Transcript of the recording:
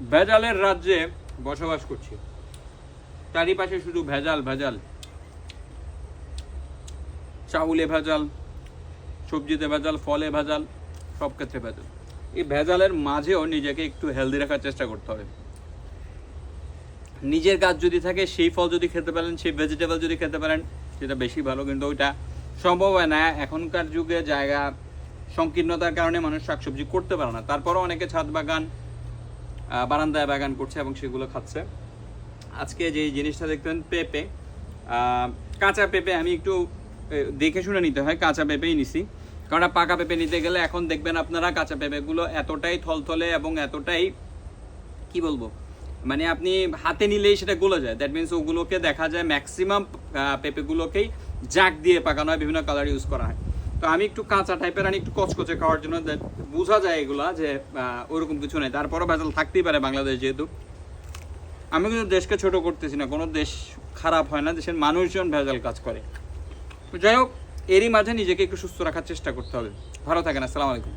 ভেজালের রাজ্যে বসবাস করছি। চারিপাশে শুধু ভেজাল ভেজাল। চাউলে ভেজাল, সবজিতে ভেজাল, ফলে ভেজাল, সব ক্ষেত্রে ভেজাল। এই ভেজালের মাঝেও নিজেকে একটু হেলদি রাখার চেষ্টা করতে হবে। নিজের গাছ যদি থাকে, সেই ফল যদি খেতে পারেন, সেই ভেজিটেবল যদি খেতে পারেন, সেটা বেশি ভালো, কিন্তু ওইটা সম্ভব হয় না। এখনকার যুগে জায়গা সংকীর্ণতার কারণে মানুষ শাকসবজি করতে পারে না। তারপরও অনেকে ছাদ বাগান বারান্দায় বাগান করছে এবং সেগুলো খাচ্ছে। আজকে যে জিনিসটা দেখতেন পেঁপে। কাঁচা পেঁপে আমি একটু দেখে শুনে নিতে হয়, কাঁচা পেঁপেই নিছি। কারণ পাকা পেঁপে নিতে গেলে এখন দেখবেন আপনারা কাঁচা পেঁপেগুলো এতটাই থলথলে এবং এতটাই, কি বলব মানে আপনি হাতে নিলেই সেটা গলে যায়। দ্যাট মিনস ওগুলোকে দেখা যায় ম্যাক্সিমাম পেঁপেগুলোকেই জাক দিয়ে পাকানো হয়, বিভিন্ন কালার ইউজ করা হয়। তো আমি একটু কাঁচা টাইপের আনি একটু কচকচে খাওয়ার জন্য বোঝা যায় এগুলা যে ওরকম কিছু নেই। তারপরও ভেজাল থাকতেই পারে বাংলাদেশ যেহেতু। আমি কিন্তু দেশকে ছোট করতেছি না, কোনো দেশ খারাপ হয় না, দেশের মানুষজন ভেজাল কাজ করে। যাই হোক, এরই মাঝে নিজেকে একটু সুস্থ রাখার চেষ্টা করতে হবে। ভালো থাকেন, আসসালামু আলাইকুম।